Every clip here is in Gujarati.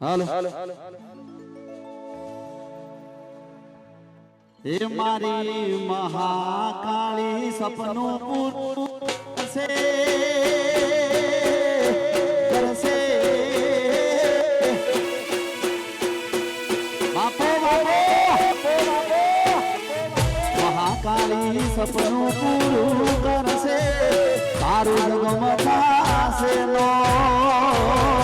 હાલો. હે મારી મહાકાળી સપનું પૂરું કરશે. કરશે બાપો બાપો. મહાકાળી સપનું પૂરું કરશે. તારું જગમ પાસે રેણી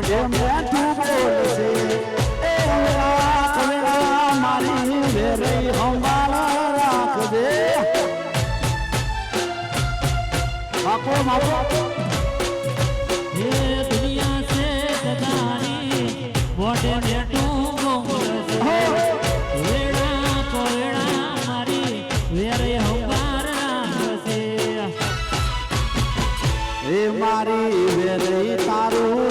મોઢે મેઠું બોલશે એ મેરા મારી વેરઈ હંભાળ રાખજે બાપો બાપો હે દુનિયા સે ગદારી મોઢે મેટું ગોંગળ વેડા કોયડા મારી વેરે હંગાર રાખશે એ મારી વેરઈ તારું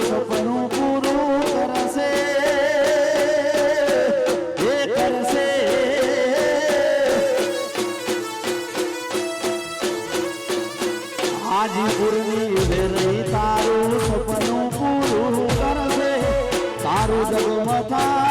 હાજીપુરની વેરઈ તારું સપનું પૂરું કરશે. તારું જગમથાશે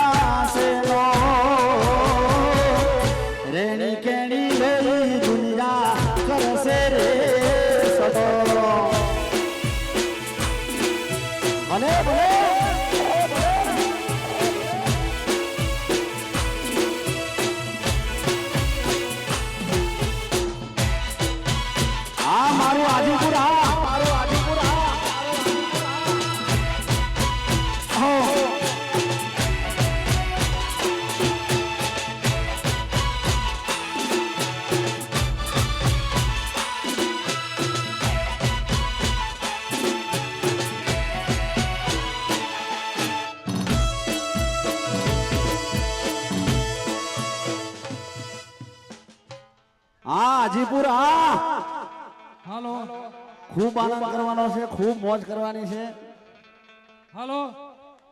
મારું આદિપુરા. મારું આદિપુર. હો. આ હાજીપુર હાલો. ખૂબ આનંદ કરવાનો છે ખૂબ મોજ કરવાની છે. હાલો.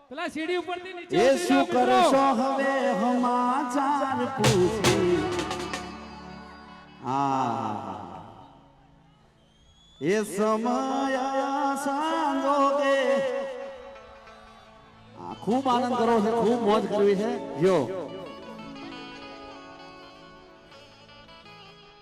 પેલા સીડી ઉપરથી નીચે એ શું કરશો હવે સમાચાર પૂછી. આ એ સમય સાંગો કે ખૂબ આનંદ કરવો છે ખૂબ મોજ કરવી છે. જો.